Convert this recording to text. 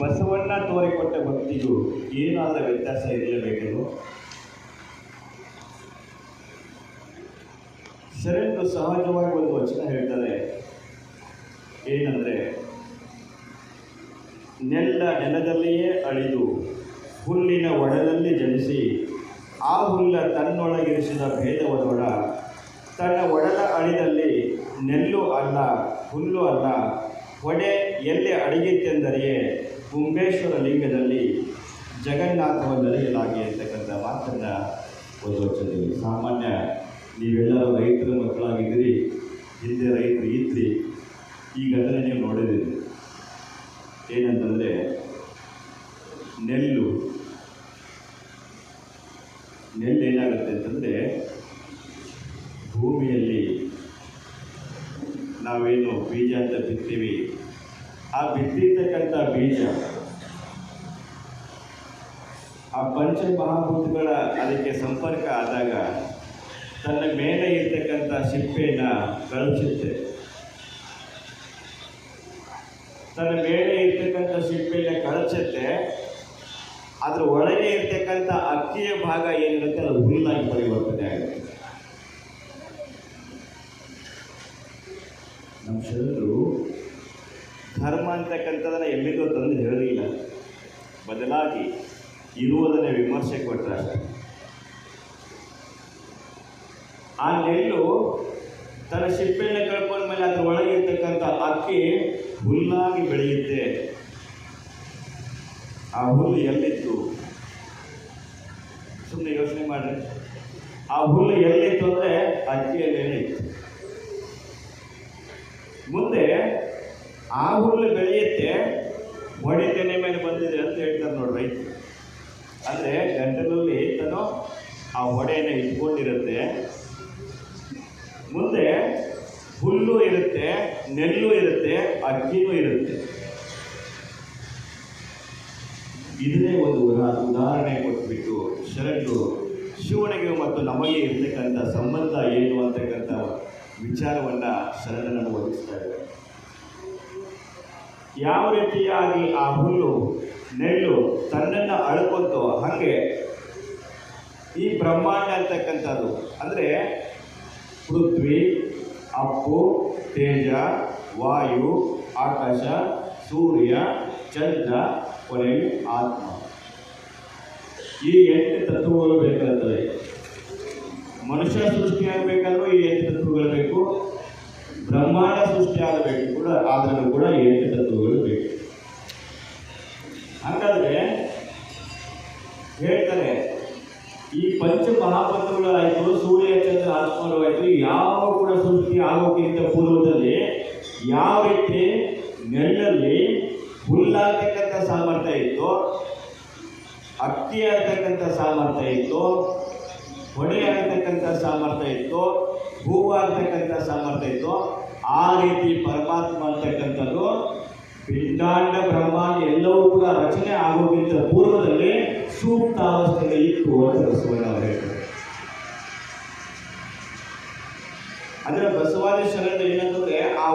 ಬಸವಣ್ಣ ತೋರಿಕೊಟ್ಟ ಭಕ್ತಿಗೂ ಏನಾದ ವ್ಯತ್ಯಾಸ ಇರಲೇಬೇಕು ಶರಣರು ಸಹಜವಾಗಿ ಒಂದು ವಚನ ಹೇಳ್ತಾರೆ. ಏನಂದ್ರೆ, ನೆಲ್ಲ ನೆಲದಲ್ಲಿಯೇ ಅಳಿದು ಹುಲ್ಲಿನ ಒಡದಲ್ಲಿ ಜನಿಸಿ, ಆ ಹುಲ್ಲ ತನ್ನೊಳಗಿರಿಸಿದ ಭೇದವದೊಡ ತನ್ನ ಒಡಲ ಅಳಿದಲ್ಲಿ ನೆಲ್ಲು ಅಲ್ಲ ಹುಲ್ಲು ಅಲ್ಲ ಒಡೆ ಎಲ್ಲಿ ಅಡಗಿತ್ತೆಂದರೆಯೇ ಕುಂಬೇಶ್ವರ ಲಿಂಗದಲ್ಲಿ ಜಗನ್ನಾಥವನ್ನರಿಯಲಾಗಿ ಅಂತಕ್ಕಂಥ ಮಾತನ್ನು ಒಂದು ವಚನದಲ್ಲಿ ಸಾಮಾನ್ಯ ನೀವೆಲ್ಲರೂ ರೈತರ ಮಕ್ಕಳಾಗಿದ್ದೀರಿ, ಹಿಂದೆ ರೈತರು ಇದ್ರಿ, ಈ ಘಟನೆ ನೀವು ನೋಡಿದ್ದೀರಿ. ಏನಂತಂದರೆ, ನೆಲ್ಲು ನೆಲ್ಲು ಏನಾಗುತ್ತೆ ಅಂತಂದರೆ, ಭೂಮಿಯಲ್ಲಿ ನಾವೇನು ಬೀಜ ಅಂತ ಬಿತ್ತೀವಿ ಆ ಬಿತ್ತಿರ್ತಕ್ಕಂಥ ಬೀಜ, ಆ ಪಂಚಮಹಾಭೂತಗಳ ಅದಕ್ಕೆ ಸಂಪರ್ಕ ಆದಾಗ ತನ್ನ ಮೇಲೆ ಇರ್ತಕ್ಕಂಥ ಸಿಪ್ಪೆಯನ್ನು ಕಳುಹಿಸುತ್ತೆ. ತನ್ನ ಮೇಲೆ ಇರ್ತಕ್ಕಂಥ ಸಿಪ್ಪೆಯನ್ನು ಕಳಚುತ್ತೆ ಅದ್ರ ಒಳಗೆ ಇರ್ತಕ್ಕಂಥ ಅಕ್ಕಿಯ ಭಾಗ ಏನಿರುತ್ತೆ, ಅದು ಹುಲ್ಲಾಗಿ ಪರಿವರ್ತನೆ ಆಗುತ್ತೆ. ನಮ್ಮ ಶರಣರು ಧರ್ಮ ಅಂತಕ್ಕಂಥದ್ದನ್ನು ಎಲ್ಲಿಂದ ತಂದು ಹೇಳಲಿಲ್ಲ. ಬದಲಾಗಿ ಇರುವುದನ್ನೇ ವಿಮರ್ಶೆ ಕೊಟ್ಟರೆ ಆ ನೆಲ್ಲು ತನ್ನ ಸಿಪ್ಪೆಯನ್ನು ಕಳ್ಕೊಂಡ ಮೇಲೆ ಅದ್ರ ಒಳಗೆ ಇರ್ತಕ್ಕಂಥ ಅಕ್ಕಿ ಹುಲ್ಲಾಗಿ ಬೆಳೆಯುತ್ತೆ. ಆ ಹುಲ್ಲು ಎಲ್ಲಿತ್ತು? ಸುಮ್ಮನೆ ಯೋಚನೆ ಮಾಡ್ರಿ. ಆ ಹುಲ್ಲು ಎಲ್ಲಿತ್ತು ಅಂದರೆ ಅಕ್ಕಿಯಲ್ಲಿ ಇತ್ತು. ಮುಂದೆ ಆ ಹುಲ್ಲು ಬೆಳೆಯುತ್ತೆ, ಹೊಡೆ ತೆನೆ ಮೇಲೆ ಬಂದಿದೆ ಅಂತ ಹೇಳ್ತಾರೆ ನೋಡಿ ಅಂದರೆ ಗಂಟಲಲ್ಲಿ ತನ್ನೋ ಆ ಹೊಡೆಯನ್ನು ಇಟ್ಕೊಂಡಿರುತ್ತೆ. ಮುಂದೆ ಹುಲ್ಲು ಇರುತ್ತೆ, ನೆಲ್ಲು ಇರುತ್ತೆ, ಅಕ್ಕಿನೂ ಇರುತ್ತೆ. ಇದನ್ನೇ ಒಂದು ಉದಾ- ಉದಾಹರಣೆ ಕೊಟ್ಬಿಟ್ಟು ಶರಣರು ಶಿವನಿಗೆ ಮತ್ತು ನಮಗೆ ಇರ್ತಕ್ಕಂಥ ಸಂಬಂಧ ಏನು ಅಂತಕ್ಕಂಥ ವಿಚಾರವನ್ನು ಶರಣರನ್ನು ಒದಗಿಸ್ತಾ ಇದ್ದಾರೆ. ಯಾವ ರೀತಿಯಾಗಿ ಆ ಹುಲ್ಲು, ನೆಲ್ಲು ತನ್ನನ್ನು ಅಳ್ಕೊಂತೋ ಹಾಗೆ ಈ ಬ್ರಹ್ಮಾಂಡ ಅಂತಕ್ಕಂಥದ್ದು. ಅಂದರೆ ಪೃಥ್ವಿ, ಅಪ್ಪು, ತೇಜ, ವಾಯು, ಆಕಾಶ, ಸೂರ್ಯ, ಚಂದ್ರ ಕೊನೆಗೆ ಆತ್ಮ. ಈ ಎಂಟು ತತ್ವಗಳು ಬೇಕಾಗ್ತದೆ. ಮನುಷ್ಯ ಸೃಷ್ಟಿಯಾಗಬೇಕಾದ್ರೂ ಎಂಟು ತತ್ವಗಳು ಬೇಕು ಬ್ರಹ್ಮಾಂಡ ಸೃಷ್ಟಿಯಾಗಬೇಕು ಕೂಡ ಆದ್ರೂ ಕೂಡ ಈ ಎಂಟು ತತ್ವಗಳು ಬೇಕು ಹಾಗಾದ್ರೆ ಹೇಳ್ತಾರೆ ಈ ಪಂಚ ಮಹಾಪತ್ರಗಳಾಯಿತು ಸೂರ್ಯ ಚಂದ್ರ ಆತ್ಮರು ಯಾವ ಕೂಡ ಸೃಷ್ಟಿ ಆಗೋಕ್ಕಿಂತ ಪೂರ್ವದಲ್ಲಿ ಯಾವ ರೀತಿ ನೆಲ್ಲಲ್ಲಿ ಹುಲ್ಲಾಗ್ತಕ್ಕಂಥ ಸಾಮರ್ಥ್ಯ ಇತ್ತು ಅಕ್ಕಿ ಆಗ್ತಕ್ಕಂಥ ಸಾಮರ್ಥ್ಯ ಇತ್ತು ಹೊಡೆ ಆಗ್ತಕ್ಕಂಥ ಸಾಮರ್ಥ್ಯ ಇತ್ತು ಹೂವಾಗ್ತಕ್ಕಂಥ ಸಾಮರ್ಥ್ಯ ಇತ್ತು, ಆ ರೀತಿ ಪರಮಾತ್ಮ ಅಂತಕ್ಕಂಥದ್ದು, ಪಿಂಡಾಂಡ ಬ್ರಹ್ಮಾಂಡ ಎಲ್ಲವೂ ಕೂಡ ರಚನೆ ಆಗೋಕ್ಕಿಂತ ಪೂರ್ವದಲ್ಲಿ ಸೂಕ್ತ ಅವಸ್ಥೆಗೆ ಇತ್ತು ಅಂತ ಬಸವಣ್ಣ ಹೇಳ್ತಾರೆ. ಅದರ ಬಸವಾದಿ ಶರಣರು ಏನಂತಂದ್ರೆ